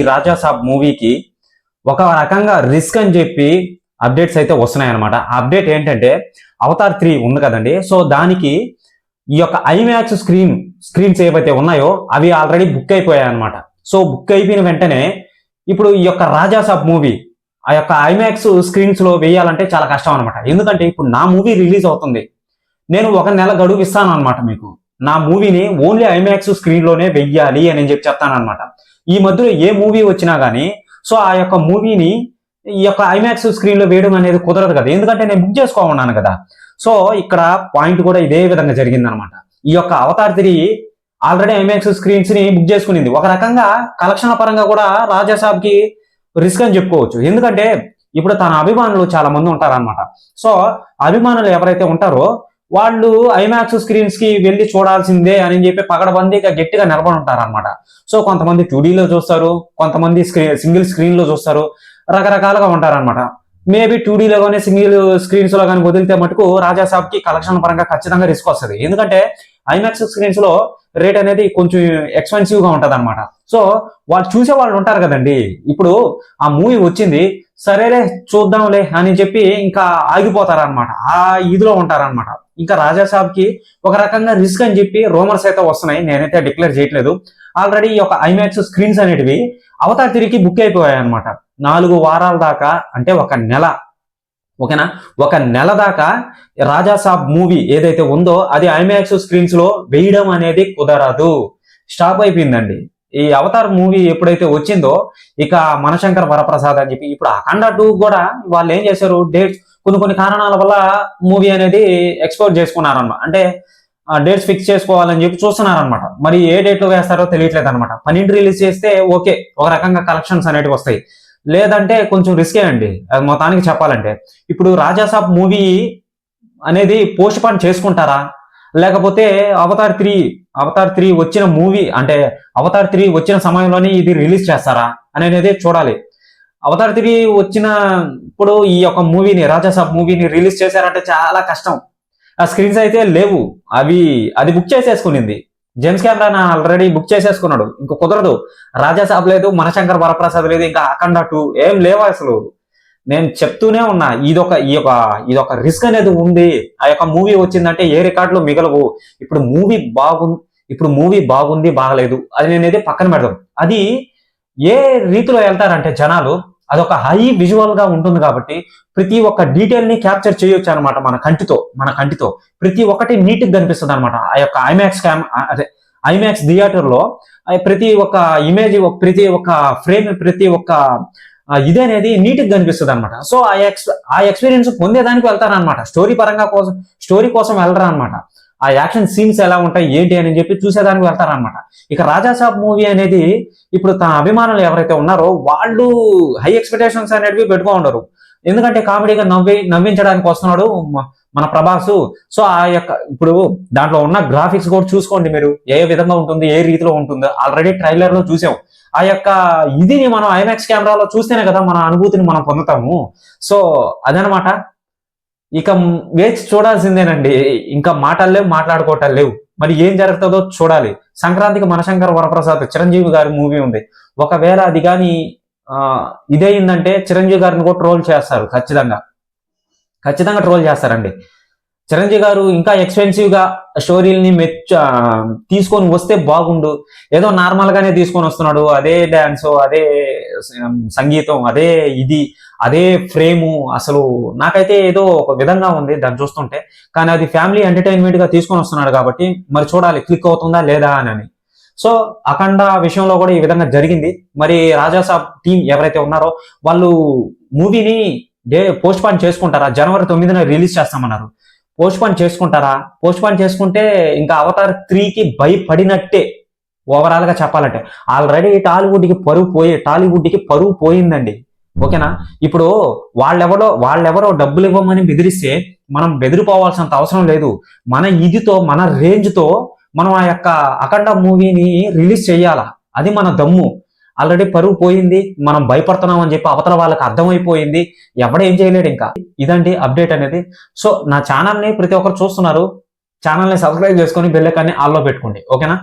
ఈ రాజా సాబ్ మూవీకి ఒక రకంగా రిస్క్ అని చెప్పి అప్డేట్స్ అయితే వస్తున్నాయి అనమాట అప్డేట్ ఏంటంటే అవతార్ త్రీ ఉంది కదండి. సో దానికి ఈ యొక్క ఐమాక్స్ స్క్రీన్ స్క్రీన్స్ ఏవైతే ఉన్నాయో అవి ఆల్రెడీ బుక్ అయిపోయాయి అనమాట సో బుక్ అయిపోయిన వెంటనే ఇప్పుడు ఈ యొక్క రాజాసాబ్ మూవీ ఆ యొక్క ఐమాక్స్ స్క్రీన్స్లో వేయాలంటే చాలా కష్టం అనమాట ఎందుకంటే ఇప్పుడు నా మూవీ రిలీజ్ అవుతుంది. నేను ఒక నెల గడువు ఇస్తాను అనమాట మీకు. నా మూవీని ఓన్లీ ఐమాక్స్ స్క్రీన్లోనే వెయ్యాలి అని చెప్పి చెప్తానమాట ఈ మధ్యలో ఏ మూవీ వచ్చినా కానీ సో ఆ యొక్క మూవీని ఈ యొక్క ఐమాక్స్ స్క్రీన్లో వేయడం అనేది కుదరదు కదా. ఎందుకంటే నేను బుక్ చేసుకోమన్నాను కదా. సో ఇక్కడ పాయింట్ కూడా ఇదే విధంగా జరిగింది అనమాట ఈ యొక్క అవతార్ తిరిగి ఆల్రెడీ ఐమాక్స్ స్క్రీన్స్ని బుక్ చేసుకునింది. ఒక రకంగా కలెక్షన్ల పరంగా కూడా రాజాసాబ్కి రిస్క్ అని చెప్పుకోవచ్చు. ఎందుకంటే ఇప్పుడు తన అభిమానులు చాలా మంది ఉంటారనమాట సో అభిమానులు ఎవరైతే ఉంటారో వాళ్ళు ఐమాక్స్ స్క్రీన్స్కి వెళ్ళి చూడాల్సిందే అని చెప్పి పగడబందీగా గట్టిగా నిలబడి ఉంటారన్నమాట సో కొంతమంది టూడీలో చూస్తారు కొంతమంది స్క్రీన్ సింగిల్ స్క్రీన్లో చూస్తారు రకరకాలుగా ఉంటారన్నమాట. మేబీ టూడీలో కానీ సింగిల్ స్క్రీన్స్లో కానీ వదిలితే మటుకు రాజా సాబ్కి కలెక్షన్ పరంగా ఖచ్చితంగా రిస్క్ వస్తుంది. ఎందుకంటే ఐమాక్స్ స్క్రీన్స్లో రేట్ అనేది కొంచెం ఎక్స్పెన్సివ్గా ఉంటది అనమాట సో వాళ్ళు చూసే వాళ్ళు ఉంటారు కదండి. ఇప్పుడు ఆ మూవీ వచ్చింది సరేలే చూద్దాంలే అని చెప్పి ఇంకా ఆగిపోతారనమాట ఆ ఇదిలో ఉంటారనమాట ఇంకా రాజా ఒక రకంగా రిస్క్ అని చెప్పి రోమర్స్ అయితే వస్తున్నాయి. నేనైతే డిక్లేర్ చేయట్లేదు. ఆల్రెడీ ఈ యొక్క ఐమాక్స్ స్క్రీన్స్ అనేటివి అవతార్ తిరిగి బుక్ అయిపోయాయి అనమాట నాలుగు వారాల దాకా అంటే ఒక నెల. ఓకేనా? ఒక నెల దాకా రాజా సాబ్ మూవీ ఏదైతే ఉందో అది ఐమాక్స్ స్క్రీన్స్లో వేయడం అనేది కుదరదు. స్టాప్ అయిపోయిందండి. ఈ అవతార్ మూవీ ఎప్పుడైతే వచ్చిందో ఇక మనశంకర్ వరప్రసాద్ అని చెప్పి ఇప్పుడు అఖండ టూ కూడా వాళ్ళు ఏం చేశారు? డేట్స్ కొన్ని కొన్ని కారణాల వల్ల మూవీ అనేది ఎక్స్పోర్ట్ చేసుకున్నారన్నమాట. అంటే డేట్స్ ఫిక్స్ చేసుకోవాలని చెప్పి చూస్తున్నారనమాట మరి ఏ డేట్లో వేస్తారో తెలియట్లేదు అనమాట పన్నెండు రిలీజ్ చేస్తే ఓకే ఒక రకంగా కలెక్షన్స్ అనేటివి వస్తాయి. లేదంటే కొంచెం రిస్కే అండి. అది మొత్తానికి చెప్పాలంటే. ఇప్పుడు రాజాసాబ్ మూవీ అనేది పోస్ట్ పాన్ చేసుకుంటారా? లేకపోతే అవతార్ త్రీ అవతార్ త్రీ వచ్చిన మూవీ అంటే అవతార్ త్రీ వచ్చిన సమయంలోనే ఇది రిలీజ్ చేస్తారా అనేది చూడాలి. అవతార్ త్రీ వచ్చిన ఇప్పుడు ఈ యొక్క మూవీని రాజాసాబ్ మూవీని రిలీజ్ చేశారంటే చాలా కష్టం. ఆ స్క్రీన్స్ అయితే లేవు. అవి అది బుక్ చేసేసుకునింది. జేమ్స్ కెమెరాన్ ఆల్రెడీ బుక్ చేసేసుకున్నాడు. ఇంకా కుదరదు. రాజాసాబ్ లేదు మనశంకర్ వరప్రసాద్ లేదు ఇంకా అఖండ టూ ఏం లేవు అసలు. నేను చెప్తూనే ఉన్నా ఇదొక ఈ యొక్క ఇదొక రిస్క్ అనేది ఉంది. ఆ యొక్క మూవీ వచ్చిందంటే ఏ రికార్డులు మిగలవు. ఇప్పుడు మూవీ బాగు ఇప్పుడు మూవీ బాగుంది బాగలేదు అది నేనైతే పక్కన పెడదాం. అది ఏ రీతిలో వెళ్తారంటే జనాలు అదొక హై విజువల్గా ఉంటుంది కాబట్టి ప్రతి ఒక్క డీటెయిల్ని క్యాప్చర్ చేయొచ్చు అనమాట మన కంటితో మన కంటితో. ప్రతి ఒక్కటి నీట్గా కనిపిస్తుంది అనమాట ఆ యొక్క ఐమాక్స్ క్యామ్ అదే ఐమాక్స్ థియేటర్లో ప్రతి ఒక్క ఇమేజ్ ప్రతి ఒక్క ఫ్రేమ్ ప్రతి ఒక్క ఇది అనేది నీట్గా కనిపిస్తుంది అనమాట సో ఆ ఎక్స్ ఆ ఎక్స్పీరియన్స్ పొందేదానికి వెళ్తారనమాట స్టోరీ పరంగా కోసం స్టోరీ కోసం వెళ్ళరు అనమాట ఆ యాక్షన్ సీన్స్ ఎలా ఉంటాయి ఏంటి అని చెప్పి చూసేదానికి వెళ్తారనమాట ఇక రాజాసాబ్ మూవీ అనేది ఇప్పుడు తన అభిమానులు ఎవరైతే ఉన్నారో వాళ్ళు హై ఎక్స్పెక్టేషన్స్ అనేటివి పెట్టుకో ఉండరు. ఎందుకంటే కామెడీగా నవ్వి నవ్వించడానికి వస్తున్నాడు మన ప్రభాస్. సో ఆ యొక్క ఇప్పుడు దాంట్లో ఉన్న గ్రాఫిక్స్ కూడా చూసుకోండి మీరు. ఏ విధంగా ఉంటుంది ఏ రీతిలో ఉంటుందో. ఆల్రెడీ ట్రైలర్లో చూసాం. ఆ యొక్క ఇదిని మనం ఐమాక్స్ కెమెరాలో చూస్తేనే కదా మన అనుభూతిని మనం పొందుతాము. సో అదనమాట. ఇక వేచి చూడాల్సిందేనండి. ఇంకా మాటలు లేవు మాట్లాడుకోవటాలు లేవు. మరి ఏం జరుగుతుందో చూడాలి. సంక్రాంతికి మనశంకర్ వరప్రసాద్ చిరంజీవి గారి మూవీ ఉంది. ఒకవేళ అది కానీ ఇదయిందంటే చిరంజీవి గారిని కూడా ట్రోల్ చేస్తారు ఖచ్చితంగా. ఖచ్చితంగా ట్రోల్ చేస్తారండి. చిరంజీవి గారు ఇంకా ఎక్స్పెన్సివ్గా మెచ్చ తీసుకొని వస్తే బాగుండు. ఏదో నార్మల్ గానే తీసుకొని వస్తున్నాడు. అదే డాన్స్ అదే సంగీతం అదే ఇది అదే ఫ్రేము అసలు నాకైతే ఏదో ఒక విధంగా ఉంది దాన్ని చూస్తుంటే. కానీ అది ఫ్యామిలీ ఎంటర్టైన్మెంట్గా తీసుకొని వస్తున్నాడు కాబట్టి మరి చూడాలి క్లిక్ అవుతుందా లేదా అని సో అఖండ విషయంలో కూడా ఈ విధంగా జరిగింది. మరి రాజాసాబ్ టీం ఎవరైతే ఉన్నారో వాళ్ళు మూవీని డే పోస్ట్ పాన్ చేసుకుంటారా జనవరి తొమ్మిదిన రిలీజ్ చేస్తామన్నారు. పోస్ట్పోన్ చేసుకుంటారా? పోస్ట్పోన్ చేసుకుంటే ఇంకా అవతార్ త్రీకి భయపడినట్టే ఓవరాల్గా చెప్పాలంటే. ఆల్రెడీ టాలీవుడ్కి పరువు పోయి టాలీవుడ్కి పరువు పోయిందండి. ఓకేనా? ఇప్పుడు వాళ్ళెవరో వాళ్ళెవరో డబ్బులు ఇవ్వమని బెదిరిస్తే మనం బెదిరిపోవాల్సినంత అవసరం లేదు. మన ఇదితో మన రేంజ్తో మనం ఆ యొక్క అఖండ మూవీని రిలీజ్ చేయాలా? అది మన దమ్ము. ఆల్రెడీ పరువు పోయింది మనం భయపడుతున్నాం అని చెప్పి అవతల వాళ్ళకి అర్థమైపోయింది ఎవడేం చేయలేడు ఇంకా. ఇదండి అప్డేట్ అనేది. సో నా ఛానల్ని ప్రతి ఒక్కరు చూస్తున్నారు. ఛానల్ని సబ్స్క్రైబ్ చేసుకొని బెల్లెకాన్ని ఆల్లో పెట్టుకోండి. ఓకేనా